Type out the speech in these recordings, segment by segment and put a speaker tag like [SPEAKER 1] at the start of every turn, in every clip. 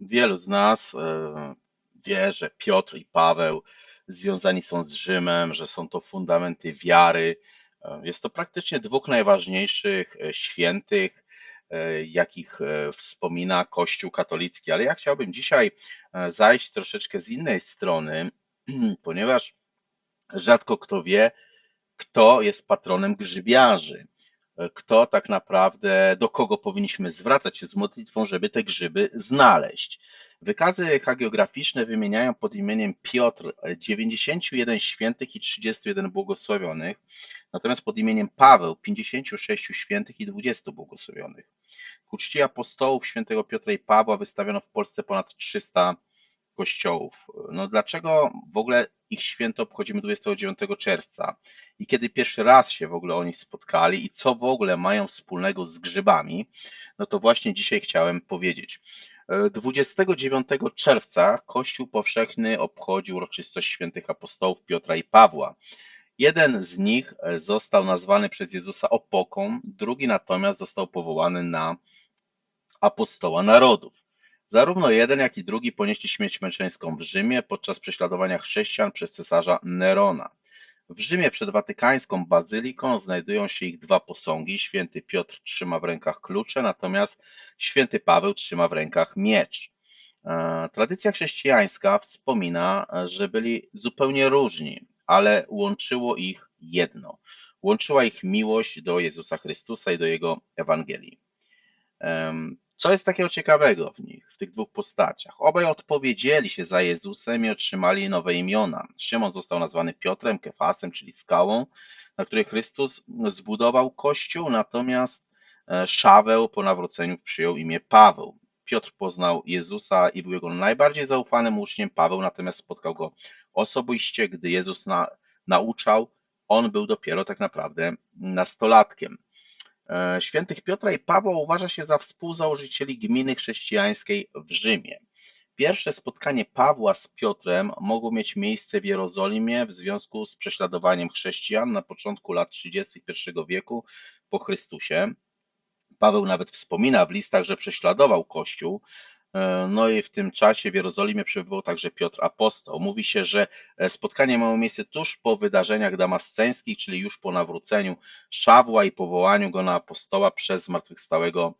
[SPEAKER 1] Wielu z nas e, wie, że Piotr i Paweł związani są z Rzymem, że są to fundamenty wiary. E, Jest to praktycznie dwóch najważniejszych e, świętych, jakich wspomina Kościół katolicki. Ale ja chciałbym dzisiaj zajść troszeczkę z innej strony, ponieważ rzadko kto wie, kto jest patronem grzybiarzy, kto tak naprawdę, do kogo powinniśmy zwracać się z modlitwą, żeby te grzyby znaleźć. Wykazy hagiograficzne wymieniają pod imieniem Piotr 91 świętych i 31 błogosławionych, natomiast pod imieniem Paweł 56 świętych i 20 błogosławionych. Ku czci apostołów świętego Piotra i Pawła wystawiono w Polsce ponad 300 kościołów. No dlaczego w ogóle ich święto obchodzimy 29 czerwca? I kiedy pierwszy raz się w ogóle oni spotkali i co w ogóle mają wspólnego z grzybami, no to właśnie dzisiaj chciałem powiedzieć. 29 czerwca Kościół powszechny obchodził uroczystość świętych apostołów Piotra i Pawła. Jeden z nich został nazwany przez Jezusa opoką, drugi natomiast został powołany na apostoła narodów. Zarówno jeden, jak i drugi ponieśli śmierć męczeńską w Rzymie podczas prześladowania chrześcijan przez cesarza Nerona. W Rzymie przed watykańską bazyliką znajdują się ich dwa posągi. Święty Piotr trzyma w rękach klucze, natomiast święty Paweł trzyma w rękach miecz. E, Tradycja chrześcijańska wspomina, że byli zupełnie różni, ale łączyło ich jedno. Łączyła ich miłość do Jezusa Chrystusa i do Jego Ewangelii. Co jest takiego ciekawego w nich, w tych dwóch postaciach? Obaj odpowiedzieli się za Jezusem i otrzymali nowe imiona. Szymon został nazwany Piotrem, Kefasem, czyli skałą, na której Chrystus zbudował Kościół, natomiast e, Szaweł po nawróceniu przyjął imię Paweł. Piotr poznał Jezusa i był jego najbardziej zaufanym uczniem. Paweł natomiast spotkał go osobiście, gdy Jezus na, nauczał. On był dopiero tak naprawdę nastolatkiem. E, Świętych Piotra i Pawła uważa się za współzałożycieli gminy chrześcijańskiej w Rzymie. Pierwsze spotkanie Pawła z Piotrem mogło mieć miejsce w Jerozolimie w związku z prześladowaniem chrześcijan na początku lat 30. I wieku po Chrystusie. Paweł nawet wspomina w listach, że prześladował Kościół. E, No i w tym czasie w Jerozolimie przebywał także Piotr Apostoł. Mówi się, że e, spotkanie miało miejsce tuż po wydarzeniach damasceńskich, czyli już po nawróceniu Szawła i powołaniu go na apostoła przez zmartwychwstałego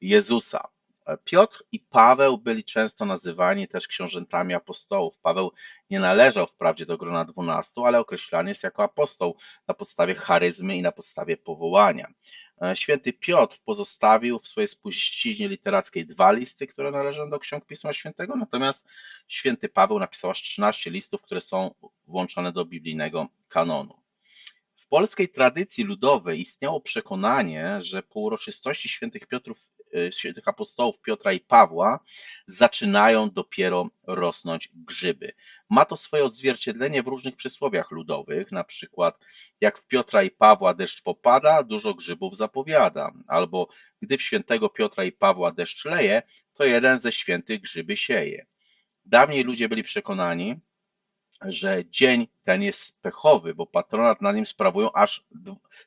[SPEAKER 1] Jezusa. E, Piotr i Paweł byli często nazywani też książętami apostołów. Paweł nie należał wprawdzie do grona dwunastu, ale określany jest jako apostoł na podstawie charyzmy i na podstawie powołania. E, Święty Piotr pozostawił w swojej spuściźnie literackiej dwa listy, które należą do ksiąg Pisma Świętego, natomiast święty Paweł napisał aż 13 listów, które są włączone do biblijnego kanonu. W polskiej tradycji ludowej istniało przekonanie, że po uroczystości świętych Piotrów, świętych apostołów Piotra i Pawła zaczynają dopiero rosnąć grzyby. Ma to swoje odzwierciedlenie w różnych przysłowiach ludowych, na przykład jak w Piotra i Pawła deszcz popada, dużo grzybów zapowiada, albo gdy w świętego Piotra i Pawła deszcz leje, to jeden ze świętych grzyby sieje. Dawniej ludzie byli przekonani, że dzień ten jest pechowy, bo patronat nad nim sprawują aż,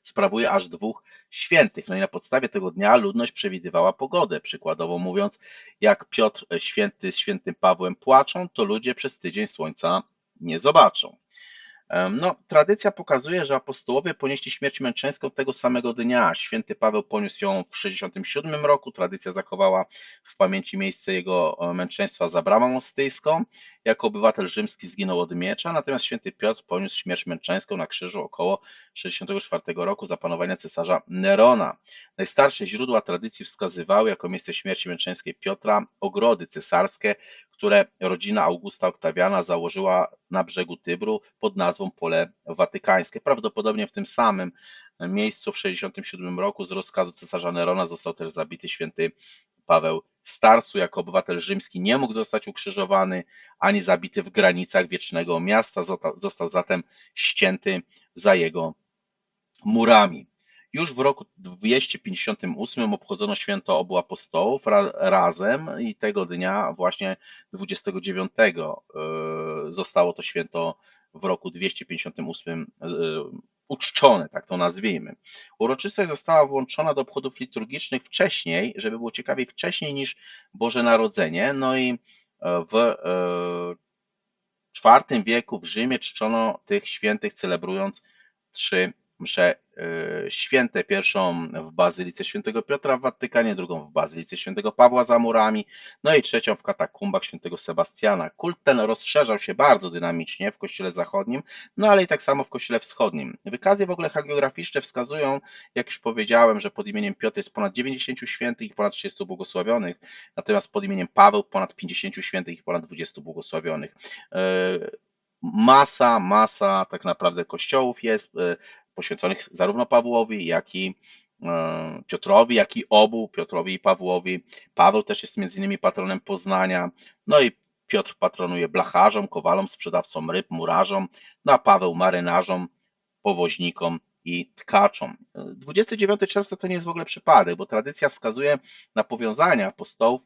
[SPEAKER 1] sprawuje aż dwóch świętych. No i na podstawie tego dnia ludność przewidywała pogodę. Przykładowo mówiąc, jak Piotr święty z świętym Pawłem płaczą, to ludzie przez tydzień słońca nie zobaczą. No, tradycja pokazuje, że apostołowie ponieśli śmierć męczeńską tego samego dnia. Święty Paweł poniósł ją w 67 roku. Tradycja zachowała w pamięci miejsce jego e, męczeństwa za bramą ostyjską. Jako obywatel rzymski zginął od miecza, natomiast święty Piotr poniósł śmierć męczeńską na krzyżu około 64 roku za panowania cesarza Nerona. Najstarsze źródła tradycji wskazywały jako miejsce śmierci męczeńskiej Piotra ogrody cesarskie, które rodzina Augusta Oktawiana założyła na brzegu Tybru pod nazwą Pole Watykańskie. Prawdopodobnie w tym samym miejscu w 67 roku z rozkazu cesarza Nerona został też zabity święty Paweł Starcu. Jako obywatel rzymski nie mógł zostać ukrzyżowany ani zabity w granicach wiecznego miasta, Został- zatem ścięty za jego murami. Już w roku 258 obchodzono święto obu apostołów ra, razem i tego dnia, właśnie 29, e, zostało to święto w roku 258 e, uczczone, tak to nazwijmy. Uroczystość została włączona do obchodów liturgicznych wcześniej, żeby było ciekawiej, wcześniej niż Boże Narodzenie. No i w e, IV wieku w Rzymie czczono tych świętych, celebrując trzy msze święte. Pierwszą w Bazylice Świętego Piotra w Watykanie, drugą w Bazylice Świętego Pawła za murami, no i trzecią w katakumbach Świętego Sebastiana. Kult ten rozszerzał się bardzo dynamicznie w Kościele Zachodnim, no ale i tak samo w Kościele Wschodnim. Wykazy w ogóle hagiograficzne wskazują, jak już powiedziałem, że pod imieniem Piotr jest ponad 90 świętych i ponad 30 błogosławionych, natomiast pod imieniem Paweł ponad 50 świętych i ponad 20 błogosławionych. E, masa, masa tak naprawdę kościołów jest e, poświęconych zarówno Pawłowi, jak i e, Piotrowi, jak i obu, Piotrowi i Pawłowi. Paweł też jest między innymi patronem Poznania, no i Piotr patronuje blacharzom, kowalom, sprzedawcom ryb, murarzom, no a Paweł marynarzom, powoźnikom i tkaczom. 29 czerwca to nie jest w ogóle przypadek, bo tradycja wskazuje na powiązania apostołów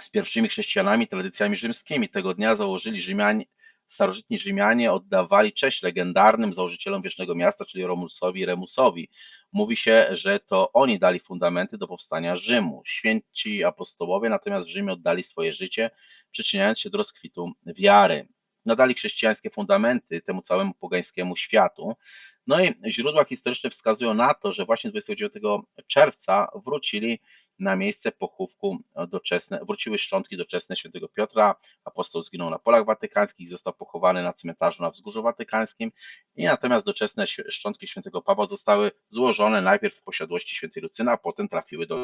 [SPEAKER 1] z pierwszymi chrześcijanami, tradycjami rzymskimi. Tego dnia założyli Rzymianie, starożytni Rzymianie oddawali cześć legendarnym założycielom wiecznego miasta, czyli Romulusowi i Remusowi. Mówi się, że to oni dali fundamenty do powstania Rzymu. Święci apostołowie natomiast w Rzymie oddali swoje życie, przyczyniając się do rozkwitu wiary. Nadali chrześcijańskie fundamenty temu całemu pogańskiemu światu. No i źródła historyczne wskazują na to, że właśnie 29 czerwca wrócili na miejsce pochówku doczesne, wróciły szczątki doczesne świętego Piotra. Apostoł zginął na polach watykańskich, został pochowany na cmentarzu na Wzgórzu Watykańskim i natomiast doczesne szczątki świętego Pawła zostały złożone najpierw w posiadłości świętej Lucyny, a potem trafiły do